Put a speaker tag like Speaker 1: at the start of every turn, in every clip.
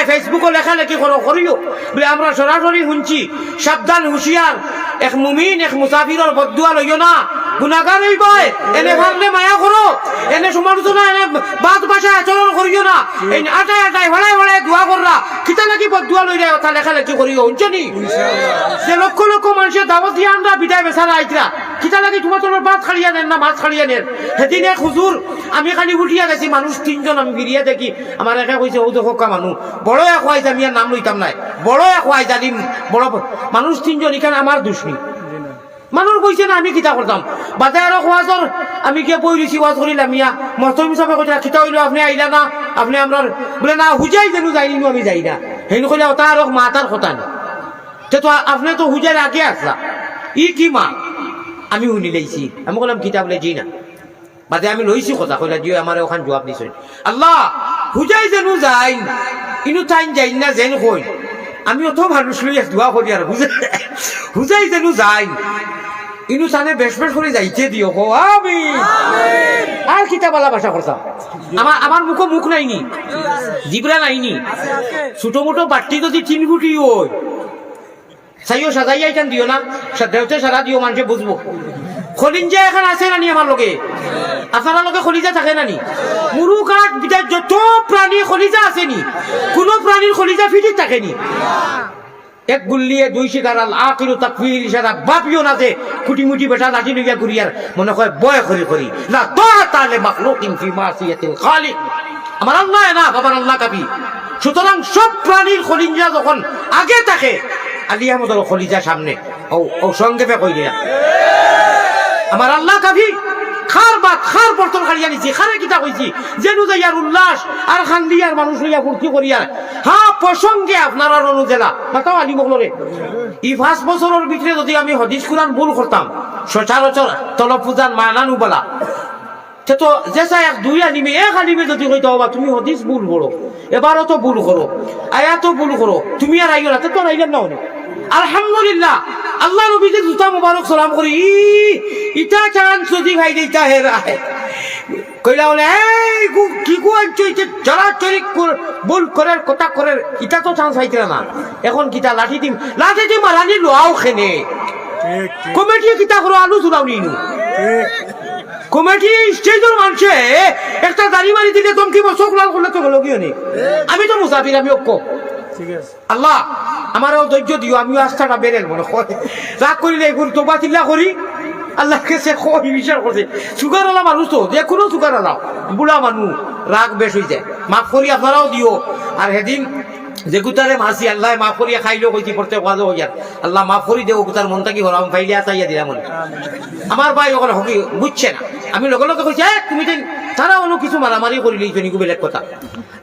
Speaker 1: নাই ফেসবুকে লেখালেখি করো করিও। বলে আমরা সরাসরি শুনছি, সাবধান, হুঁশিয়ার। এক মুমিন, এক মুসাফিরর বদুয়া লইও না। গুণাগার হইব এনে ভাবলে মায়া করো। এনে সমালোচনা, এনে বাদ ভাষা আচরণ করিও না। এই আটাই আটাই হড়াই হড়াই দোয়া কররা। কিতা নাকি বদুয়া লই যায় কথা লেখালেখি করিও শুনছনি যে লক্ষ লক্ষ মানুষের দাবত দিয়ে আমরা বিদায় বেচারা আইতরা। কিতা নাকি তোমার তোমার ভাত খালিয়া নেন না মাছ খালিয়া নেন সেদিন এক হুজুর আমি খালি উঠিয়া গেছি, মানুষ তিনজন, আমি গিরিয়া দেখি আমার একে কইছে ও দেখো মানুষ বড় এক হওয়াই আমি আর নাম লইতাম নাই। বড় এক হওয়াই জানিম বড় মানুষ তিনজন এখানে আমার দুষ্ণী মানুষ কইছে না, আমি কিতা করতাম বাদে আরও ওয়াজর আমি কে বই দিছি ওয়াজ করিলাম ইয়া মহতম হিসাবে কইতা কিতা হইল, আপনি আইলা না? আপনি আমরা বলে, না, হুজাই যেন যাইনি আমি যাই না। হেন কইলে আর মাতার কথা না? তে আপনি তো হুজার আগে আসলা ই কি মা? আমি শুনি লাইছি আমি বললাম কিতাব লে জি না। বাদে আমি লইছি কথা কইলা দিও আমার ওখান জবাব দিছ। আল্লাহ হুজাই যেন যাই ইনু টাইম যাই না যেন কই আমি অত মানুষ লই দোয়া করি আর হুজাই হুজাই যেন যাই। ইনু সানে বেশ বেশ করে যাইতে দিও কো আমি আর কিতাবালা ভাষা করতাম আমার আমার মুখো মুখ নাইনি। জিবরা নাইনি। ছোট মোটো বাট্টি যদি তিন ফুটি ওই সাইও সাজাই আইটান দিও না দেওতে সারা দিও মানুষে বুঝব খলিঞ্জা এখন আছে নানি আমার লগে। আপনার লগে খলিজা থাকে নানি। মুরু কাঠ যত প্রাণী খলিজা আছে নি, কোনো প্রাণীর খলিজা ফিটি থাকেনি এক গুল্লিয়ে দুই শিকারাল আকিরু তাকফির ইশারা বাপিও না যে কুটি মুটি বেটা লাঠি লইয়া ঘুরিয়ার মনে হয় বয় করি করি না তো তাহলে মাখলুকিন ফি মাসিয়াতিল খালিক। আমার আল্লাহ না বাবার আল্লাহ কাবি। সুতরাং সব প্রাণীর খলিঞ্জা যখন আগে থাকে আলী আহমদের খলিজা সামনে। ও সঙ্গে কই দিয়া। আমার আল্লাহ কাবি খার বা খার বর্তন খালিয়া নিছি খারে কিতা কইছি যেনু যাইয়ার উল্লাস, আর খান্দিয়ার মানুষ লইয়া ফুর্তি করিয়ার হা, প্রসঙ্গে আপনার অনুজেলা। মাতাও আলী মগলরে। ই পাঁচ বছরের ভিতরে যদি আমি হদিস কুরান ভুল করতাম, সচরাচর তল পূজার মানানু বলা সে তো জেসা এক, দুই আনিমে, এক আনিমে যদি কইতে হবা, তুমি হদিস ভুল করো। এবারও তো ভুল করো। আয়া তো ভুল করো। তুমি আর আইও না, তো আইলেন না আলহামদুলিল্লাহ। আল্লাহ নবীকে জুতা মুবারক সালাম করি। ইটা চান যদি ভাই দিতা হে রাহে। কইলা বলে, এই কি আনছো? ইতে যারা চরিক ভুল করে কথা করে ইটা তো চান্স পাইতে না। এখন কিতা লাঠি দিম? লাঠি দিম মারানি লোয়াও খেনে। কমিটি কিতা করো, আলু চুলাও নিনু কমিটি স্টেজের মানুষে একটা দাড়ি মারি দিলে দমকি চোখ লাল করলে তো হলো কি আমি তো মুসাফির আমি অক্ষ আল্লাহ আমারও ধৈর্য দিও আমিও আস্থাটা বেড়েন মনে হয় রাগ করিলে এগুলো তোবা চিল্লা করি। আল্লাহকে সে বিচার করছে। সুগার আলা মানুষ তো যে কোনো সুগার আলা বুড়া মানুষ রাগ বেশ হয়ে যায়। মাফ করি আপনারাও দিও। আর সেদিন যে গুতারে মাসি আল্লাহ মাফ করিয়া খাইলেও কইছি পড়তে কাজও হইয়ার আল্লাহ মাফ করি দেও গুতার মনটা কি হলাম ফাইলে আসাইয়া দিলাম। মনে আমার ভাই ওখানে হকি বুঝছে না। আমি লগে লগে কইছি "এ, তুমি কিছু মারামারি করি লইছো নিকু বেলেগ কথা।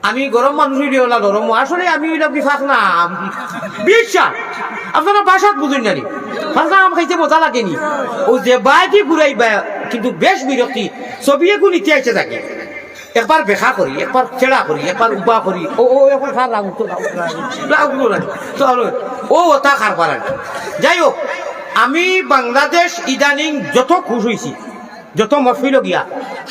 Speaker 1: আমি গরম মানুষ ওলা গরম আসলে আমি কি ফাঁক না। বিশ্বাস। আপনারা বাসাত বুঝুন জানি ফাঁকা আম খাইতে মজা লাগেনি। ও যে বাইটি ঘুরাই কিন্তু বেশ বিরক্তি ছবি এখন ইতিহাসে থাকে একবার বেখা করি একবার ছেড়া করি একবার উবা করি ও ও একবার খার লাগুতো ও ওটা খার পারেন যাই হোক আমি বাংলাদেশ ইদানিং যত খুশ হয়েছি যত মফিল গিয়া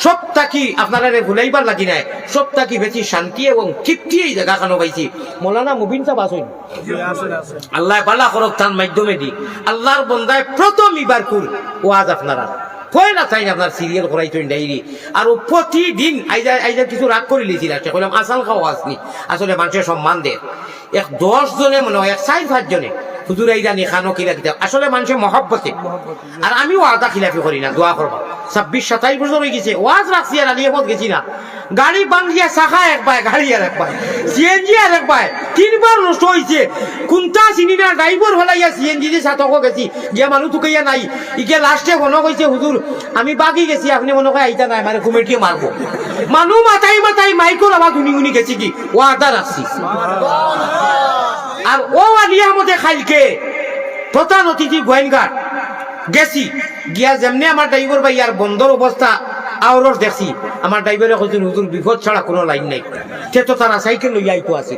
Speaker 1: সব তাকি আপনারা ভুলাইবার লাগি নাই? সব তাকি বেশি শান্তি এবং তৃপ্তি এই জায়গাখানো পাইছি? মৌলানা মুবিন সাহ আসুন। আল্লাহ বালা করক তার মাধ্যমে দি। আল্লাহর বন্দায় প্রথম ইবার কুর ওয়াজ আপনারা। কয় না চাই আপনার সিরিয়াল করাই চই ডাইরি। আর প্রতিদিন আইজা আইজা কিছু রাগ করে লিছিল। সে কইলাম, আসাল খাওয়া আসনি। আসলে মানুষের সম্মান দেয় এক দশ জনে মনে হয়, এক চার, পাঁচ জনে। হুজুর আইজা নি খানো কিলা কিতাব আসলে মানুষের মহব্বতে। আর আমিও আদা খিলাফি করি না দোয়া করবা। ছাব্বিশ সাতাইশ বছর হয়ে গেছে ওয়াজ রাখছি আর আলিয়াবত গেছি না। গাড়ি বাঙ্গিয়া শাখা এক পায় গাড়ি আর এক পায় সিএনজি আর এক পায় তিনবার নষ্ট হয়েছে কোনটা চিনি না ড্রাইভার হলাইয়া সিএনজি যে সাতক গেছি গিয়া মানুষ তুকাইয়া নাই। ইকে লাস্টে মনে কইছে হুজুর আমি বাকি গেছি আপনি মনে হয় আইতা নাই মানে কুমেটিয়ে মারবো মানুষ মাথাই মাথাই মাইকর আবার গুনি গুনি গেছি কি? ও আদা রাখছি আর ও আলিয়া মধ্যে খাইলকে। প্রধান অতিথি গোয়েনঘাট গেছি। গিয়া যেমনি আমার ড্রাইভার ভাই আর বন্ধর অবস্থা আওরস দেখছি। আমার ড্রাইভারে কইছেন হুজুর বিপদ ছাড়া কোনো লাইন নাই। সে তো তারা সাইকেল লইয়া আইতো আছে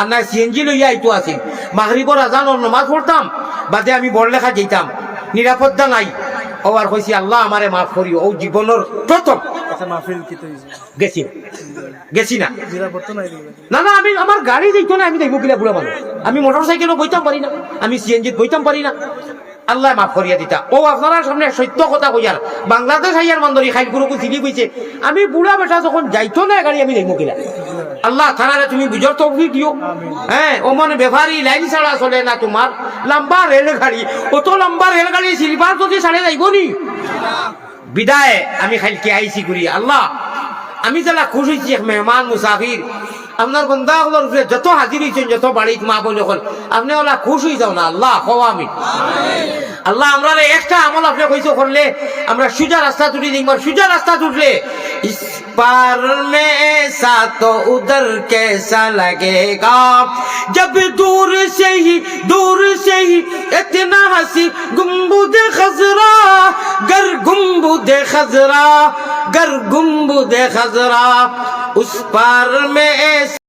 Speaker 1: আর না সিএনজি লইয়া আইতো আছে মাগরিবর আজান ও নমাজ পড়তাম বাদে আমি বড়লেখা যেতাম নিরাপত্তা নাই। ও আর কইছি আল্লাহ আমারে মাফ করি ও জীবনের প্রথম
Speaker 2: আচ্ছা মাহফিল কি তো
Speaker 1: গেছি। গেছি না।
Speaker 2: নিরাপত্তা নাই দেখবে
Speaker 1: না না আমি আমার গাড়ি দেখতো না আমি দেখব কিনা বুড়া মানুষ। আমি মোটর সাইকেলও বইতাম পারি না। আমি সিএনজি বইতাম পারি না। আল্লাহ মাফ করিয়া দিতা। ও আপনারা সামনে সত্য কথা কইয়ার বাংলাদেশ আইয়ার গুরুকু চিনি কইছে। আমি বুড়া বেটা যখন যাইতো না গাড়ি আমি দেখব কিনা আল্লাহ থানারে তুমি বুঝর তৌফিক দিও। হ্যাঁ ও মানে বেভারি লাইন ছাড়া চলে না তোমার। লম্বা রেলগাড়ি। অত লম্বা রেলগাড়ি সিলভার যদি ছাড়ে যাইব নি? বিদায় আমি খাইলকে আইসি করি, আল্লাহ। আমি যারা খুশ হয়েছি এক মেহমান, মুসাফির, আপনার বন্ধা উপরে যত হাজির হয়েছেন যত বাড়িত মা বলে হল আপনি ওলা খুশ হয়ে যাও না, আল্লাহ হো আমি আল্লাহ আমরা একটা আমল আপনি কইছো করলে, আমরা সুজা রাস্তা তুলি দেখবার সুজা রাস্তা তুললে पार में ऐसा तो उधर कैसा लगेगा? जब दूर से ही, दूर से ही इतना हसी, गुम्बुद खजरा, गर गुम्बुद खजरा, गर गुम्बुद खजरा, उस पार में ऐसा